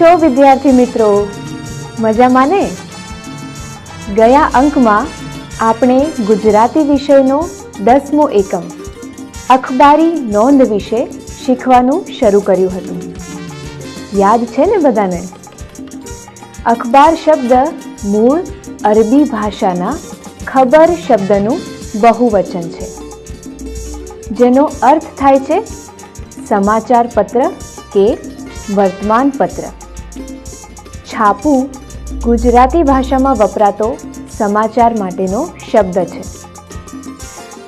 છો વિદ્યાર્થી મિત્રો. મજામાં ને ગયા અંકમાં આપણે ગુજરાતી વિષયનો દસમો એકમ, અખબારી નોંધ વિશે શીખવાનું શરૂ કર્યું હતું. યાદ છે ને બધાને? અખબાર શબ્દ મૂળ અરબી ભાષાના ખબર શબ્દનું બહુવચન છે. જેનો અર્થ થાય છે સમાચાર પત્ર કે વર્તમાન પત્ર. છાપું ગુજરાતી ભાષામાં વપરાતો સમાચાર માટેનો શબ્દ છે.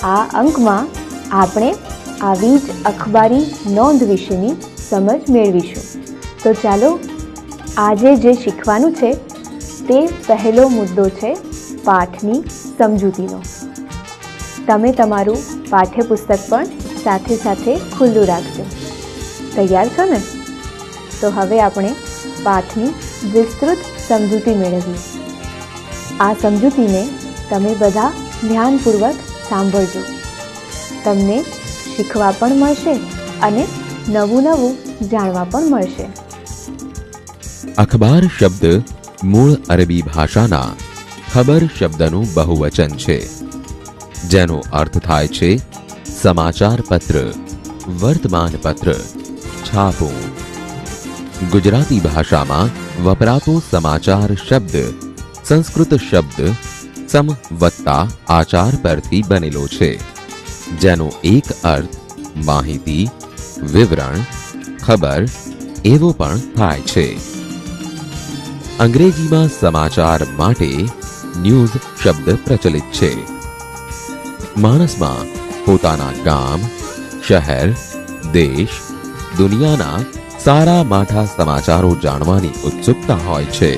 આ અંકમાં આપણે આવી જ અખબારી નોંધ વિશેની સમજ મેળવીશું. તો ચાલો, આજે જે શીખવાનું છે તે પહેલો મુદ્દો છે પાઠની સમજૂતીનો. તમે તમારું પાઠ્યપુસ્તક પણ સાથે સાથે ખુલ્લું રાખજો. તૈયાર છો ને? તો હવે આપણે પાઠની વિસ્તૃત સમજૂતી મેળવી. આ સમજૂતીને તમે બધા ધ્યાનપૂર્વક સાંભળજો. તમને શીખવા પણ મળશે અને નવું નવું જાણવા પણ મળશે. અખબાર શબ્દ મૂળ અરબી ભાષાના ખબર શબ્દનું બહુવચન છે, જેનો અર્થ થાય છે સમાચાર પત્ર વર્તમાન પત્ર છાપું. ગુજરાતી ભાષામાં વપરાતો સમાચાર શબ્દ સંસ્કૃત શબ્દ સમ વત્તા આચાર પરથી બનેલો છે જેનો એક અર્થ વિવરણ ખબર એવો પણ થાય છે અંગ્રેજીમાં સમાચાર માટે ન્યૂઝ શબ્દ પ્રચલિત છે માણસમાં પોતાના ગામ શહેર દેશ દુનિયાના સારા માઠા સમાચારો જાણવાની ઉત્સુકતા હોય છે.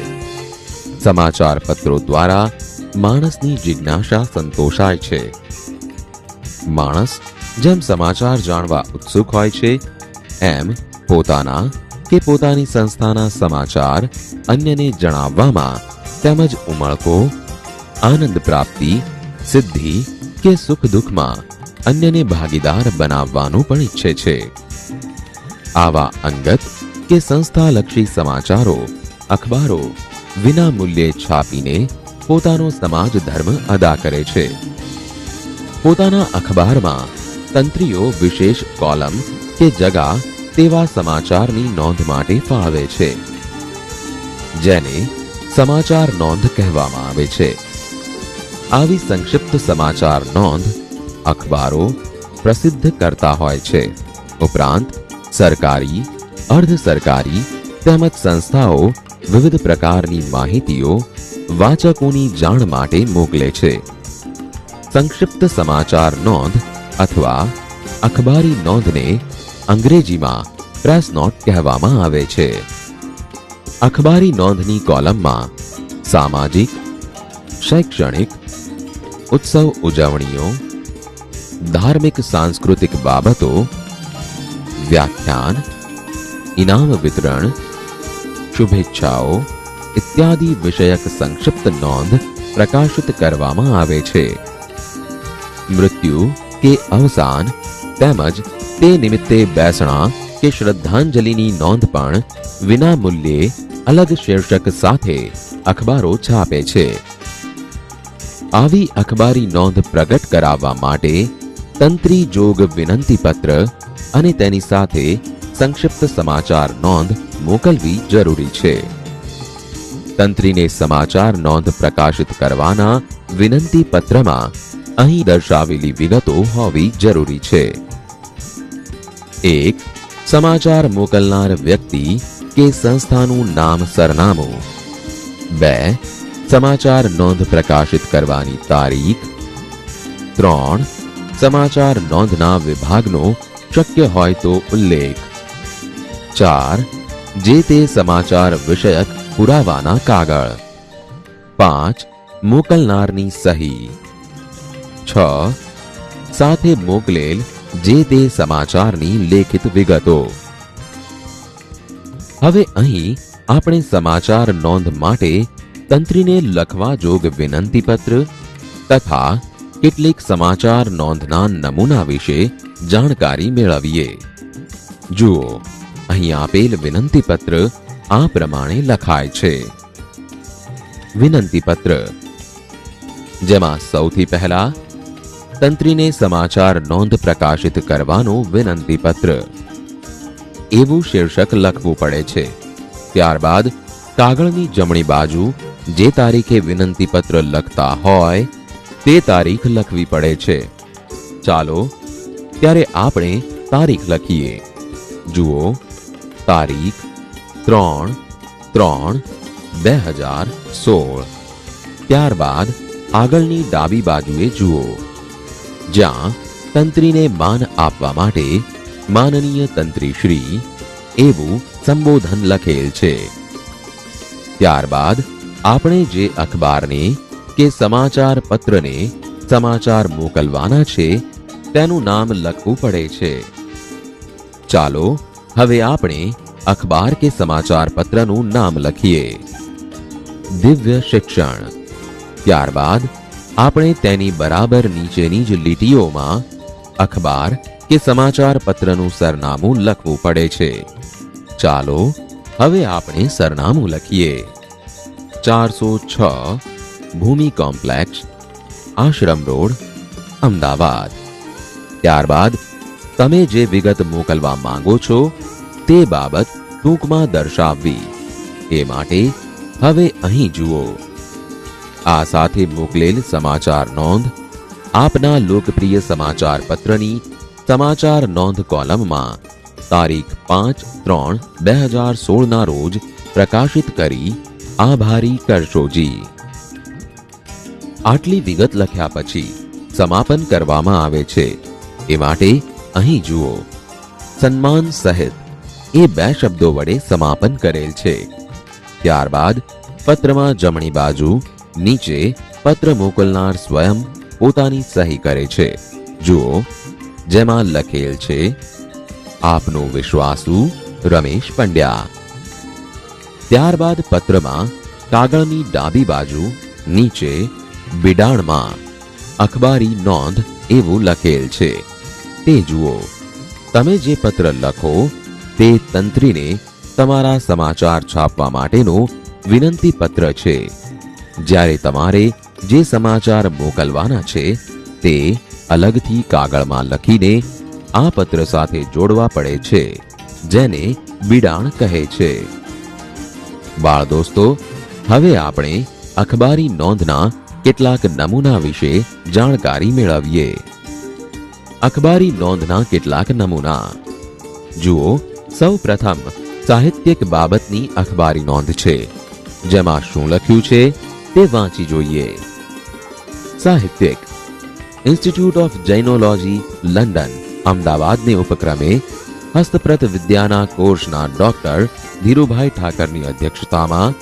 સમાચાર પત્રો દ્વારા માણસની જિજ્ઞાસા સંતોષાય છે. માણસ જેમ સમાચાર જાણવા ઉત્સુક હોય છે, એમ પોતાના કે પોતાની સંસ્થાના સમાચાર અન્યને જણાવવામાં તેમજ ઉમળકો, આનંદ પ્રાપ્તિ, સિદ્ધિ કે સુખ દુઃખમાં અન્યને ભાગીદાર બનાવવાનું પણ ઈચ્છે છે. આવા અંગત કે સંસ્થાલક્ષી સમાચારો અખબારો વિના છાપીને પોતાનો સમાજ ધર્મ અદા કરે છે પોતાના અખબારમાં તંત્રીઓ વિશેષ કોલમ કે જગા તેવા સમાચારની નોંધ માટે ફાવે છે જેને સમાચાર નોંધ કહેવામાં આવે છે આવી સંક્ષિપ્ત સમાચાર નોંધ અખબારો પ્રસિદ્ધ કરતા હોય છે ઉપરાંત સરકારી, અર્ધ સરકારી તેમજ સંસ્થાઓ વિવિધ પ્રકારની માહિતીઓ વાચકોની જાણ માટે મોકલે છે. સંક્ષિપ્ત સમાચાર નોંધ અથવા અખબારી નોંધને અંગ્રેજીમાં પ્રેસ નોટ કહેવામાં આવે છે. અખબારી નોંધની કોલમમાં સામાજિક, શૈક્ષણિક, ઉત્સવ ઉજવણીઓ, ધાર્મિક સાંસ્કૃતિક બાબતો વ્યાખ્યાન, ઇનામ વિતરણ, શુભેચ્છાઓ ઇત્યાદિ વિષયક સંક્ષિપ્ત નોંધ પ્રકાશિત કરવામાં આવે છે. મૃત્યુ કે અવસાન તેમજ તે નિમિત્તે બેસણા કે શ્રદ્ધાંજલિની નોંધ પણ વિના મૂલ્યે અલગ શીર્ષક સાથે અખબારો છાપે છે. આવી અખબારી નોંધ પ્રગટ કરાવવા માટે તંત્રી જોગ વિનંતી પત્ર અને તેની સાથે સંક્ષિપ્ત સમાચાર નોંધ મોકલવી જરૂરી છે. તંત્રીને સમાચાર નોંધ પ્રકાશિત કરવાના વિનંતી પત્રમાં અહીં દર્શાવેલી વિગતો હોવી જરૂરી છે. એક, સમાચાર મોકલનાર વ્યક્તિ કે સંસ્થાનું નામ સરનામું. બે, સમાચાર નોંધ પ્રકાશિત કરવાની તારીખ. ત્રણ સમાચાર નોંધના વિભાગનો શક્ય હોય તો ઉલ્લેખ. ચાર, જે તે સમાચાર વિષયક પુરાવાના કાગળ. પાંચ, મોકલનારની સહી. છ, સાથે મોકલેલ જે તે સમાચારની લેખિત વિગતો. હવે અહીં આપણે સમાચાર નોંધ માટે તંત્રીને લખવા જોગ વિનંતી પત્ર તથા કેટલીક સમાચાર નોંધના નમૂના વિશે જાણકારી મેળવીએ. જુઓ, અહીં આપેલ વિનંતી પત્ર આ પ્રમાણે લખાય છે. વિનંતી પત્ર જેમાં સૌથી પહેલા તંત્રીને સમાચાર નોંધ પ્રકાશિત કરવાનું વિનંતી પત્ર એવું શીર્ષક લખવું પડે છે. ત્યારબાદ કાગળની જમણી બાજુ જે તારીખે વિનંતી પત્ર લખતા હોય તે તારીખ લખવી પડે છે. ચાલો, ત્યારે આપણે તારીખ લખીએ. જુઓ, તારીખ ત્રણ ત્રણ બે હજાર સોળ. ત્યારબાદ આગળની ડાબી બાજુએ જુઓ. જ્યાં તંત્રીને માન આપવા માટે માનનીય તંત્રી શ્રી એવું સંબોધન લખેલ છે. ત્યારબાદ આપણે જે અખબારને કે સમાચાર પત્રને સમાચાર મોકલવાના છે, તેનું નામ લખવું પડે છે. ચાલો, હવે આપણે અખબાર કે સમાચાર પત્રનું નામ લખીએ. દિવ્ય શિક્ષણ. ત્યારબાદ, આપણે તેની બરાબર નીચેની જ લીટીઓમાં અખબાર કે સમાચાર પત્રનું સરનામું લખવું પડે છે. ચાલો, હવે આપણે સરનામું લખીએ. ચારસો છ ભૂમિ કોમ્પ્લેક્સ, આશ્રમ રોડ, અમદાવાદ. ત્યારબાદ, તમે જે વિગત મોકલવા માંગો છો, તે બાબત ટૂંકમાં દર્શાવવી. એ માટે હવે અહીં જુઓ. આ સાથે મોકલેલ સમાચાર નોંધ, આપના લોકપ્રિય સમાચાર પત્રની સમાચાર નોંધ કોલમમાં તારીખ પાંચ ત્રણ બે હજાર સોળના રોજ પ્રકાશિત કરી આભારી કરશોજી આટલી વિગત લખ્યા પછી સમાપન કરવામાં આવે છે. એ માટે અહીં જુઓ. સન્માન સહિત એ બે શબ્દો વડે સમાપન કરેલ છે. ત્યારબાદ પત્રમાં જમણી બાજુ નીચે પત્ર મોકલનાર સ્વયં પોતાની સહી કરે છે. જુઓ. જેમાં લખેલ છે, આપનું વિશ્વાસુ રમેશ પંડ્યા. ત્યારબાદ પત્રમાં કાગળની ડાબી બાજુ નીચે બિડાણમાં અખબારી નોંધ એવું લખેલ છે. તે જુઓ, તમે જે પત્ર લખો, તે તંત્રીને તમારા સમાચાર છાપવા માટેનો વિનંતી પત્ર છે. જ્યારે તમારે જે સમાચાર મોકલવાના છે, તે અલગથી કાગળમાં લખીને આ પત્ર સાથે જોડવા પડે છે, જેને બિડાણ કહે છે. બાળ દોસ્તો, હવે આપણે અખબારી નોંધના કેટલાક નમૂના વિશે જાણકારી મેળવીએ. અખબારી નોંધના કેટલાક નમૂના. જુઓ સૌ પ્રથમ સાહિત્યિક બાબતની અખબારી નોંધ છે. જેમાં શું લખ્યું છે તે વાંચી જોઈએ. સાહિત્યિક. ઇન્સ્ટિટ્યૂટ ઓફ જૈનોલોજી લંડન અમદાવાદને ઉપક્રમે હસ્તપ્રત વિદ્યાના કોર્સના ડોક્ટર ધીરુભાઈ ઠાકરની અધ્યક્ષતામાં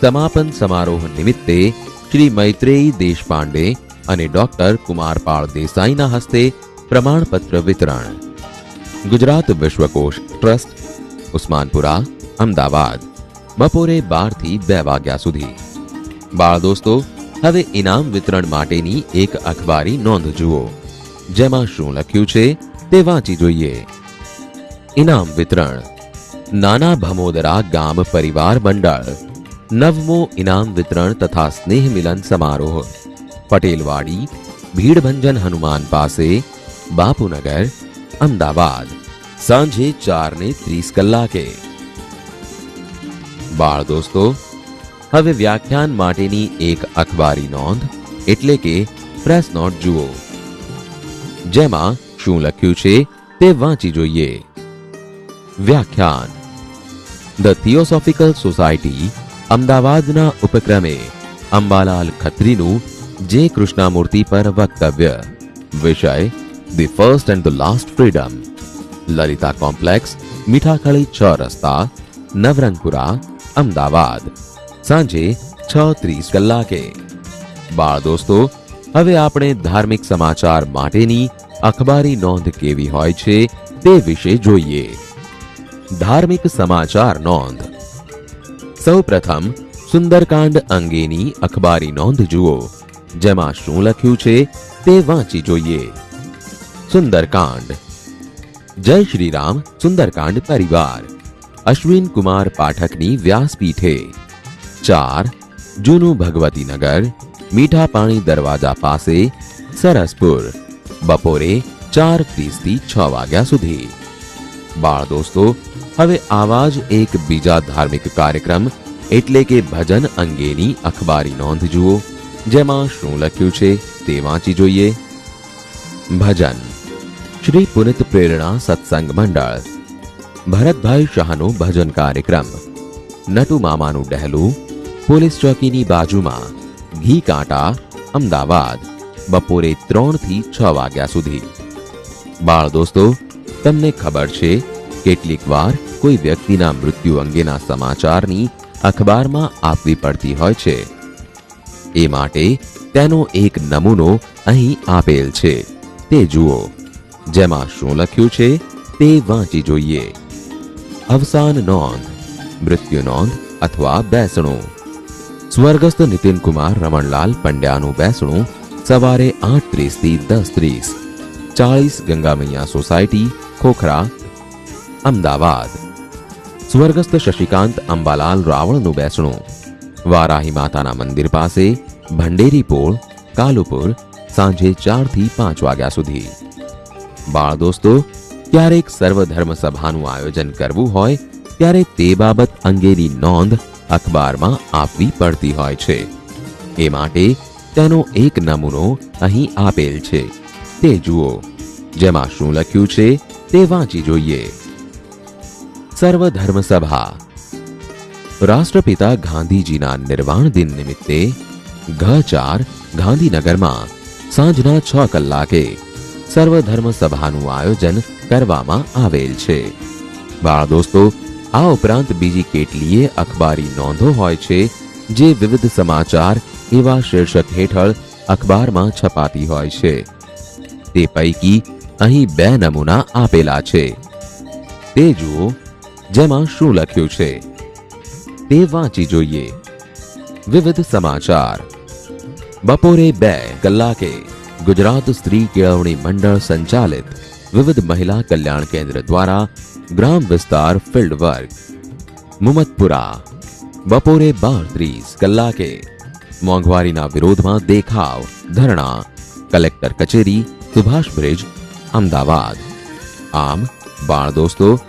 સમાપન સમારોહ નિમિત્તે શ્રી મૈત્રેયી દેશપાંડે અને ડોક્ટર કુમારપાળ દેસાઈના હસ્તે પ્રમાણપત્ર વિતરણ. ગુજરાત વિશ્વકોશ ટ્રસ્ટ, ઉસ્માનપુરા, અમદાવાદ. બપોરે બારથી બે વાગ્યા સુધી. બાળ દોસ્તો, હવે ઇનામ વિતરણ માટેની એક અખબારી નોંધ જુઓ. જેમાં શું લખ્યું છે તે વાંચી જોઈએ. ઇનામ વિતરણ. નાના ભમોદરા ગામ પરિવાર મંડળ. નવમો ઇનામ વિતરણ તથા સ્નેહ મિલન સમારોહ. પટેલવાડી, ભીડભંજન હનુમાન પાસે, બાપુનગર, અમદાવાદ. સાંજે ચાર ને ત્રીસ કલાકે. બાળ દોસ્તો, હવે વ્યાખ્યાન માટેની એક અખબારી નોંધ, એટલે કે પ્રેસ નોટ જુઓ. જેમાં શું લખ્યું છે તે વાંચી જોઈએ. વ્યાખ્યાન. ધ થિયોસોફિકલ સોસાયટી અમદાવાદના ઉપક્રમે અંબાલાલ ખત્રીનું જે કૃષ્ણામૂર્તિ પર વક્તવ્ય. વિષય, the first and the last freedom Lalita complex, Mithakhali છ રસ્તા, નવરંગપુરા, અમદાવાદ. સાંજે છ ત્રીસ કલાકે. બાળ દોસ્તો, હવે આપણે ધાર્મિક સમાચાર માટેની અખબારી નોંધ કેવી હોય છે તે વિશે જોઈએ. ધાર્મિક સમાચાર નોંધ. સૌ પ્રથમ સુંદરકાંડ અંગેની અખબારી નોંધ જુઓ. જેમાં શું લખ્યું છે તે વાંચી જોઈએ. સુંદરકાંડ. જય શ્રી રામ સુંદરકાંડ પરિવાર. અશ્વિન કુમાર પાઠકની વ્યાસપીઠે. ચાર, જૂનું ભગવતીનગર મીઠા પાણી દરવાજા પાસે, સરસપુર. બપોરે ચાર ત્રીસથી છ વાગ્યા સુધી. બાળ દોસ્તો હવે આવા જ એક બીજા ધાર્મિક કાર્યક્રમ એટલે કે ભજન અંગેની અખબારી નોંધ જુઓ. જેમાં શું લખ્યું છે તે વાંચી જોઈએ. ભજન. શ્રી પુનિત પ્રેરણા સત્સંગ મંડળ. ભરતભાઈ શાહનો ભજન કાર્યક્રમ. નટુ મામાનું ડહેલું. પોલીસ ચોકીની બાજુમાં ઘી કાંટા, અમદાવાદ, બપોરે ત્રણથી છ વાગ્યા સુધી. બાળ દોસ્તો, તમને ખબર છે કેટલીક વાર કોઈ વ્યક્તિના મૃત્યુ અંગેના સમાચારની અખબારમાં આપવી પડતી હોય છે. એ માટે તેનો એક નમૂનો અહીં આપેલ છે. તે જુઓ. જેમાં શું લખ્યું છે તે વાંચી જોઈએ. અવસાન નોંધ, મૃત્યુ નોંધ અથવા બેસણું. સ્વર્ગસ્થ નીતિનકુમાર રમણલાલ પંડ્યાનું બેસણું સવારે આઠ ત્રીસથી દસ ત્રીસ. ચાળીસ ગંગામૈયા સોસાયટી, ખોખરા અમદાવાદ. સ્વર્ગસ્થ શશિકાંત અંબાલાલ રાવળનું બેસણું. વારાહી માતાના મંદિર પાસે ભંડેરી પોળ, કાલુપુર સાંજે ચારથી પાંચ વાગ્યા સુધી. બાળ દોસ્તો, ક્યારેક સર્વધર્મ સભાનું આયોજન કરવું હોય, ત્યારે તે બાબત અંગેની નોંધ અખબારમાં આપવી પડતી હોય છે. એ માટે તેનો એક નમૂનો અહીં આપેલ છે. તે જુઓ. જેમાં શું લખ્યું છે તે વાંચી જોઈએ. સર્વધર્મ સભા રાષ્ટ્રપિતા ગાંધીજીના નિર્વાણ દિન નિમિત્તે ઘ ચાર ગાંધીનગરમાં સાંજના છ કલાકે સર્વધર્મ સભાનું આયોજન કરવામાં આવેલ છે બાળ દોસ્તો આ ઉપરાંત બીજી કેટલીય અખબારી નોંધો હોય છે જે વિવિધ સમાચાર એવા શીર્ષક હેઠળ અખબારમાં છપાતી હોય છે તે પૈકી અહીં બે નમૂના આપેલા છે તે જુઓ જેમાં શું લખ્યું છે? તે વાંચી જોઈએ. વિવિધ સમાચાર. બપોરે બે કલાકે ગુજરાત સ્ત્રી કેળવણી મંડળ સંચાલિત વિવિધ મહિલા કલ્યાણ કેન્દ્ર દ્વારા ગ્રામ વિસ્તાર ફિલ્ડ વર્ક. મુમતપુરા બપોરે બાર ત્રીસ કલાકે મોંઘવારીના વિરોધમાં દેખાવ, ધરણા. કલેક્ટર કચેરી, સુભાષ બ્રિજ, અમદાવાદ. આમ, બાળ દોસ્તો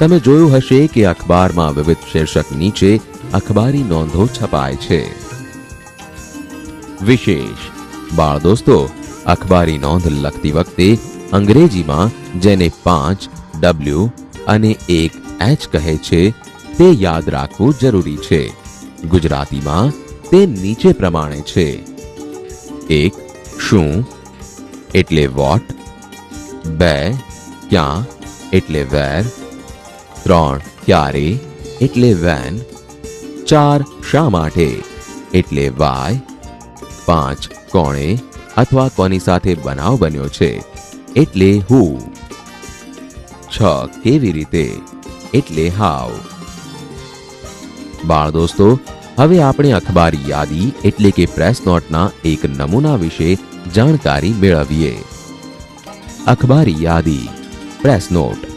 તમે જોયું હશે કે અખબારમાં વિવિધ શીર્ષક નીચે અખબારી નોંધો છપાય છે. વિશેષ બાળ દોસ્તો અખબારી નોંધ લખતી વખતે અંગ્રેજીમાં જેને પાંચ, ડબલ્યુ અને એક એચ કહે છે, તે યાદ રાખવું જરૂરી છે. ગુજરાતીમાં તે નીચે પ્રમાણે છે. એક, શું? એટલે વોટ. બે, ક્યાં? એટલે વેર. ત્રણ ક્યારે? એટલે વેન. ચાર શા માટે? એટલે વાય. પાંચ કોણે? અથવા કોની સાથે બનાવ બન્યો છે? એટલે હુ. છ કેવી રીતે? એટલે હાવ બાળ દોસ્તો, હવે આપણે અખબાર યાદી એટલે કે પ્રેસ નોટના એક નમૂના વિશે જાણકારી મેળવીએ. અખબારી યાદી, પ્રેસ નોટ.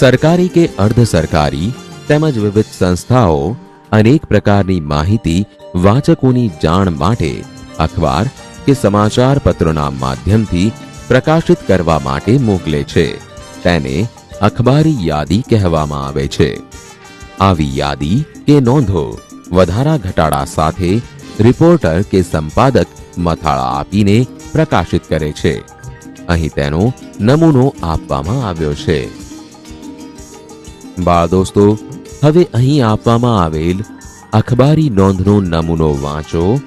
સરકારી કે અર્ધ સરકારી તેમજ વિવિધ સંસ્થાઓ અનેક પ્રકારની માહિતી વાચકોની જાણ માટે અખબાર કે સમાચાર પત્રોના માધ્યમથી પ્રકાશિત કરવા માટે મોકલે છે. તેને અખબારી યાદી કહેવામાં આવે છે. આવી યાદી કે નોંધો વધારા ઘટાડા સાથે રિપોર્ટર કે સંપાદક મથાળા આપીને પ્રકાશિત કરે છે. અહીં તેનો નમૂનો આપવામાં આવ્યો છે. બાળ દોસ્તો, હવે અહીં આપવામાં આવેલ અખબારી નોંધનો નમૂનો વાંચો.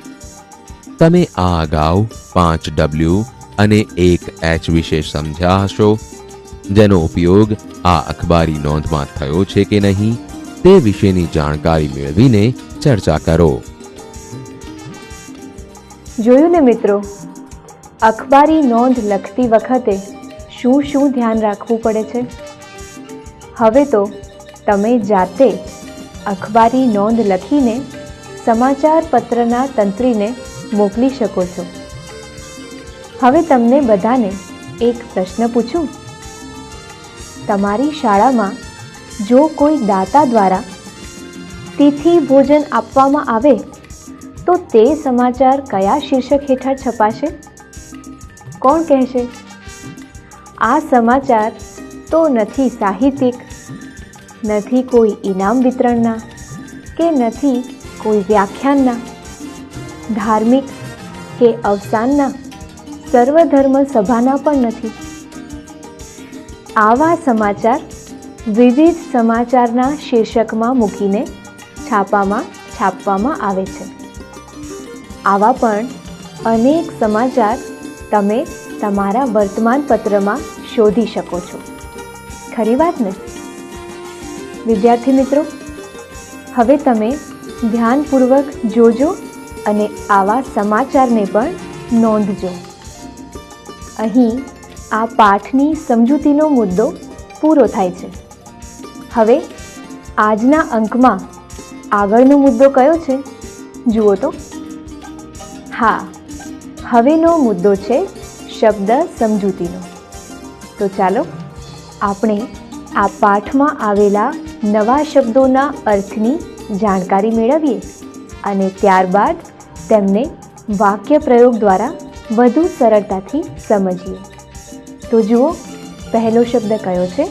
તમે આ અગાઉ પાંચ ડબલ્યુ અને એક એચ વિશે સમજ્યા હશો. જેનો ઉપયોગ આ અખબારી નોંધમાં થયો છે કે નહીં, તે વિશેની જાણકારી મેળવીને ચર્ચા કરો. જોયું ને મિત્રો, અખબારી નોંધ લખતી વખતે શું શું ધ્યાન રાખવું પડે છે? હવે તો તમે જાતે અખબારી નોંધ લખીને સમાચાર પત્રના તંત્રીને મોકલી શકો છો. હવે તમને બધાને એક પ્રશ્ન પૂછું. તમારી શાળામાં જો કોઈ દાતા દ્વારા તિથિ ભોજન આપવામાં આવે, તો તે સમાચાર કયા શીર્ષક હેઠળ છપાશે? કોણ કહેશે? આ સમાચાર તો નથી સાહિત્યિક નથી કોઈ ઇનામ વિતરણના કે નથી કોઈ વ્યાખ્યાનના. ધાર્મિક કે અવસાનના સર્વધર્મ સભાના પણ નથી. આવા સમાચાર વિવિધ સમાચારના શીર્ષકમાં મૂકીને છાપામાં છાપવામાં આવે છે. આવા પણ અનેક સમાચાર તમે તમારા વર્તમાન પત્રમાં શોધી શકો છો. ખરી વાત ને? વિદ્યાર્થી મિત્રો, હવે તમે ધ્યાનપૂર્વક જોજો અને આવા સમાચારને પણ નોંધજો. અહીં આ પાઠની સમજૂતીનો મુદ્દો પૂરો થાય છે. હવે આજના અંકમાં આગળનો મુદ્દો કયો છે? જુઓ તો. હા, હવેનો મુદ્દો છે શબ્દ સમજૂતીનો. તો ચાલો, આપણે આ પાઠમાં આવેલા નવા શબ્દોના અર્થની જાણકારી મેળવીએ અને ત્યારબાદ તેમને વાક્ય પ્રયોગ દ્વારા વધુ સરળતાથી સમજીએ. તો જુઓ, પહેલો શબ્દ કયો છે?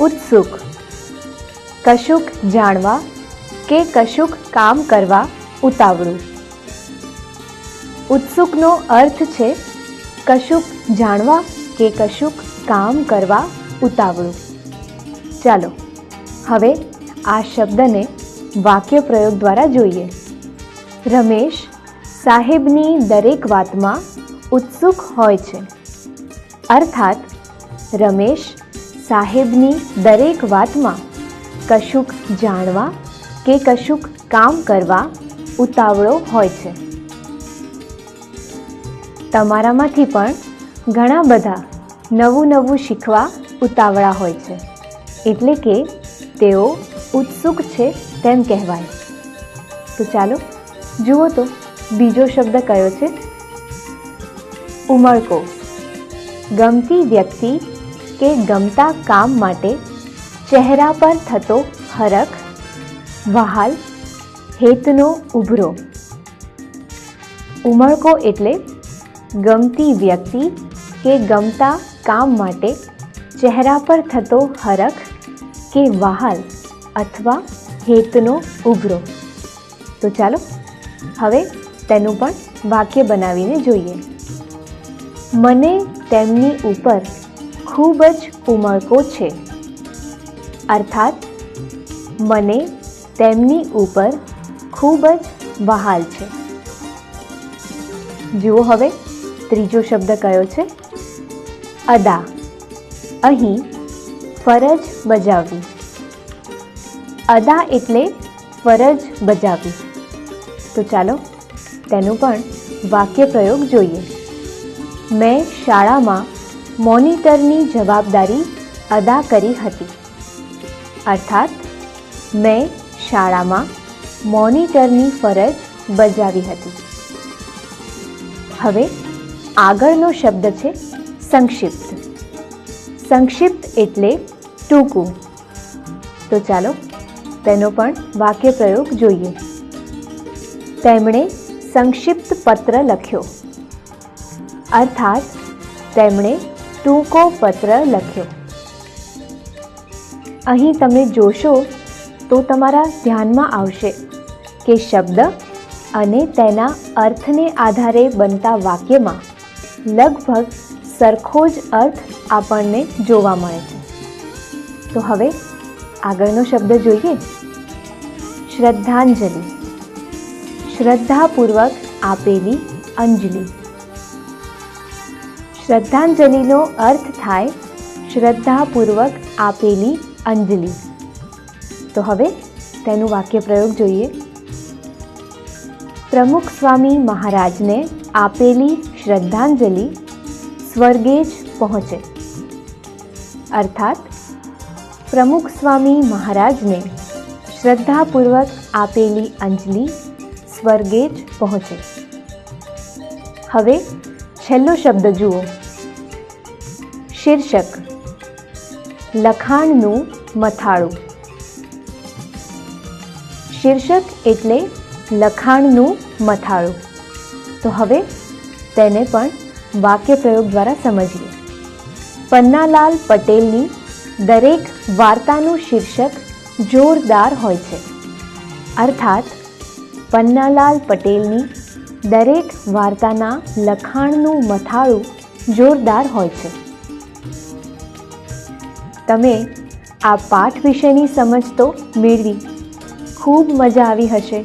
ઉત્સુક. કશુંક જાણવા કે કશુંક કામ કરવા ઉતાવળું. ઉત્સુકનો અર્થ છે કશુંક જાણવા કે કશુંક કામ કરવા ઉતાવળું. ચાલો હવે આ શબ્દને વાક્ય પ્રયોગ દ્વારા જોઈએ. રમેશ, સાહેબની દરેક વાતમાં ઉત્સુક હોય છે. અર્થાત, રમેશ સાહેબની દરેક વાતમાં કશુંક જાણવા કે કશુંક કામ કરવા ઉતાવળો હોય છે. તમારામાંથી પણ ઘણા બધા નવું નવું શીખવા ઉતાવળા હોય છે. એટલે કે તેઓ ઉત્સુક છે તેમ કહેવાય. તો ચાલો, જુઓ તો, બીજો શબ્દ કયો છે? ઉમળકો. ગમતી વ્યક્તિ કે ગમતા કામ માટે ચહેરા પર થતો હરખ, વહાલ, હેતનો ઉભરો. ઉમળકો એટલે ગમતી વ્યક્તિ કે ગમતા કામ માટે ચહેરા પર થતો હરખ કે વહાલ અથવા હેતનો ઉભરો. તો ચાલો, હવે તેનું પણ વાક્ય બનાવીને જોઈએ. મને તેમની ઉપર ખૂબ જ ઉમળકો છે. અર્થાત, મને તેમની ઉપર ખૂબ જ વહાલ છે. જુઓ હવે ત્રીજો શબ્દ કયો છે? અદા. અહીં ફરજ બજાવવી. અદા એટલે ફરજ બજાવવી. તો ચાલો તેનું પણ વાક્ય પ્રયોગ જોઈએ. મેં શાળામાં મોનિટરની જવાબદારી અદા કરી હતી. અર્થાત, મેં શાળામાં મોનિટરની ફરજ બજાવી હતી. હવે આગળનો શબ્દ છે સંક્ષિપ્ત. સંક્ષિપ્ત એટલે ટૂંકું. તો ચાલો તેનો પણ વાક્ય પ્રયોગ જોઈએ. તેમણે સંક્ષિપ્ત પત્ર લખ્યો. અર્થાત, તેમણે ટૂંકો પત્ર લખ્યો. અહીં તમે જોશો તો તમારા ધ્યાનમાં આવશે કે શબ્દ અને તેના અર્થને આધારે બનતા વાક્યમાં લગભગ સરખો જ અર્થ આપણને જોવા મળે. છે તો હવે આગળનો શબ્દ જોઈએ. શ્રદ્ધાંજલિ. શ્રદ્ધાપૂર્વક આપેલી અંજલિ. શ્રદ્ધાંજલિનો અર્થ થાય શ્રદ્ધાપૂર્વક આપેલી અંજલિ. તો હવે તેનું વાક્ય પ્રયોગ જોઈએ. પ્રમુખ સ્વામી મહારાજને આપેલી શ્રદ્ધાંજલિ સ્વર્ગે જ પહોંચે. અર્થાત પ્રમુખ સ્વામી મહારાજને શ્રદ્ધાપૂર્વક આપેલી અંજલિ સ્વર્ગે જ પહોંચે. હવે છેલ્લો શબ્દ જુઓ. શીર્ષક, લખાણનું મથાળું. શીર્ષક એટલે લખાણનું મથાળું. તો હવે તેને પણ વાક્ય પ્રયોગ દ્વારા સમજીએ. પન્નાલાલ પટેલની દરેક વાર્તાનું શીર્ષક જોરદાર હોય છે. અર્થાત, પન્નાલાલ પટેલની દરેક વાર્તાના લખાણનું મથાળું જોરદાર હોય છે. તમે આ પાઠ વિશેની સમજ તો મેળવી. ખૂબ મજા આવી હશે.